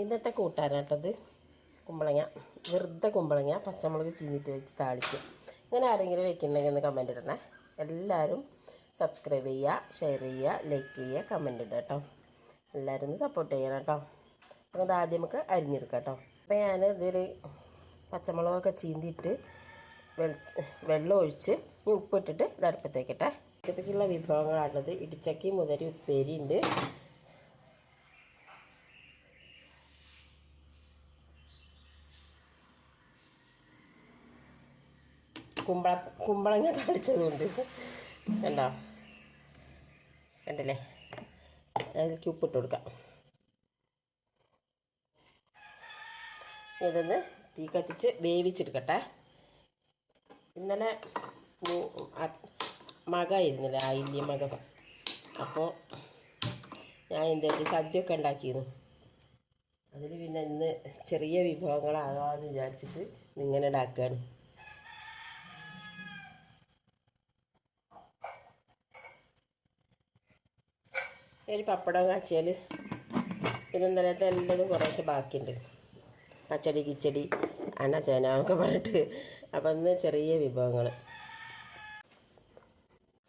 ഇന്നത്തെ കൂട്ടാനാട്ടത് കുമ്പളങ്ങ വെറുതെ കുമ്പളങ്ങ പച്ചമുളക് ചീഞ്ഞിട്ട് വെച്ച് താളിക്കും ഇങ്ങനെ ആരെങ്കിലും വെക്കുന്നുണ്ടെങ്കിൽ ഒന്ന് കമന്റ് ഇടണേ. എല്ലാവരും സബ്സ്ക്രൈബ് ചെയ്യുക ഷെയർ ചെയ്യുക ലൈക്ക് ചെയ്യുക കമന്റ് ഇടുക കേട്ടോ. എല്ലാവരും ഒന്ന് സപ്പോർട്ട് ചെയ്യണം കേട്ടോ. അപ്പോൾ അത് നമുക്ക് അരിഞ്ഞെടുക്കാം കേട്ടോ. അപ്പോൾ ഞാൻ ഇതിൽ പച്ചമുളകൊക്കെ ചീന്തിയിട്ട് വെള വെള്ളം ഒഴിച്ച് ഇനി ഉപ്പിട്ടിട്ട് ഇത് അടുപ്പത്തേക്കിട്ടെ അടുപ്പത്തേക്കുള്ള വിഭവങ്ങളാണത് ഇടിച്ചക്കി മുതൽ ഉപ്പേരി ഉണ്ട് കുമ്പള കുമ്പളങ്ങ താളിച്ചതുകൊണ്ട് കണ്ടോ? കണ്ടല്ലേ? അതിലേക്ക് ഉപ്പിട്ട് കൊടുക്കാം. ഇതൊന്ന് തീ കത്തിച്ച് വേവിച്ചെടുക്കട്ടെ. ഇന്നലെ മു- അ- മക ഇരുന്നില്ല ആയില്യ മക അപ്പോൾ ഞാൻ എന്തായിട്ട് സദ്യയൊക്കെ ഉണ്ടാക്കിയിരുന്നു. അതിൽ പിന്നെ ഇന്ന് ചെറിയ വിഭവങ്ങളാകാമെന്ന് വിചാരിച്ചിട്ട് ഇങ്ങനെ ഉണ്ടാക്കുകയാണ് ഒരു പപ്പടം കാച്ചിയാൽ പിന്നെ ഇന്നലത്തെ എല്ലാതും കുറേശ്ശെ ബാക്കിയുണ്ട്. പച്ചടി കിച്ചടി അന ചേന ഒക്കെ പറഞ്ഞിട്ട്. അപ്പം ഇന്ന് ചെറിയ വിഭവങ്ങൾ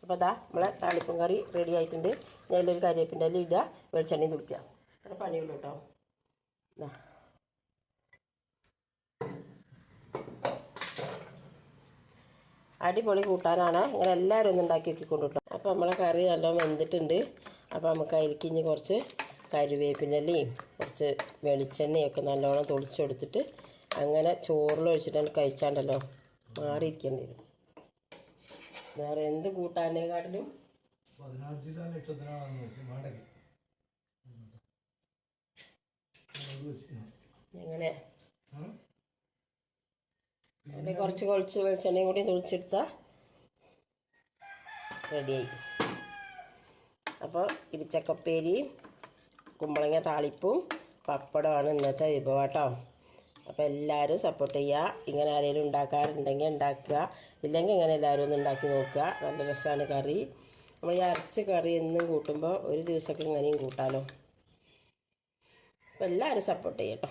അപ്പോൾ അതാ നമ്മളെ താളിപ്പും കറി റെഡി ആയിട്ടുണ്ട്. ഞാൻ അതിലൊരു കരിവേപ്പിന്റെ ഇല ഇടുക വെളിച്ചെണ്ണയും തുടിക്കുക അത്ര പണിയുള്ളൂ കേട്ടോ ഇതാ അടിപൊളി കൂട്ടാനാണ്. ഇങ്ങനെ എല്ലാവരും ഒന്ന് ഉണ്ടാക്കി വെക്കിക്കൊണ്ട് അപ്പോൾ നമ്മളെ കറി നല്ലോണം വെന്തിട്ടുണ്ട്. അപ്പോൾ നമുക്ക് അതിലേക്ക് ഇനി കുറച്ച് കരുവേപ്പിനലയും കുറച്ച് വെളിച്ചെണ്ണയൊക്കെ നല്ലോണം തൊളിച്ച് കൊടുത്തിട്ട് അങ്ങനെ ചോറിലൊഴിച്ചിട്ടാണ് കഴിച്ചാണ്ടല്ലോ. മാറിയിരിക്കേണ്ടി വരും. വേറെ എന്ത് കൂട്ടാനേക്കാട്ടിലും? എങ്ങനെ? അതിന്റെ കുറച്ച് കുറച്ച് വെളിച്ചെണ്ണയും കൂടി തുളിച്ചെടുത്താൽ റെഡിയായി. അപ്പോൾ ഇടിച്ചക്കപ്പേരിയും കുമ്പളങ്ങ താളിപ്പും പപ്പടമാണ് ഇന്നത്തെ വിഭവം കേട്ടോ. അപ്പോൾ എല്ലാവരും സപ്പോർട്ട് ചെയ്യുക ഇങ്ങനെ ആരെങ്കിലും ഉണ്ടാക്കാറുണ്ടെങ്കിൽ ഉണ്ടാക്കുക. ഇല്ലെങ്കിൽ ഇങ്ങനെ എല്ലാവരും ഒന്ന് ഉണ്ടാക്കി നോക്കുക. നല്ല രസമാണ് കറി. നമ്മൾ ഈ അരച്ച കറി എന്നും കൂട്ടുമ്പോൾ ഒരു ദിവസമൊക്കെ ഇങ്ങനെയും കൂട്ടാലോ. അപ്പോൾ എല്ലാവരും സപ്പോർട്ട് ചെയ്യട്ടോ.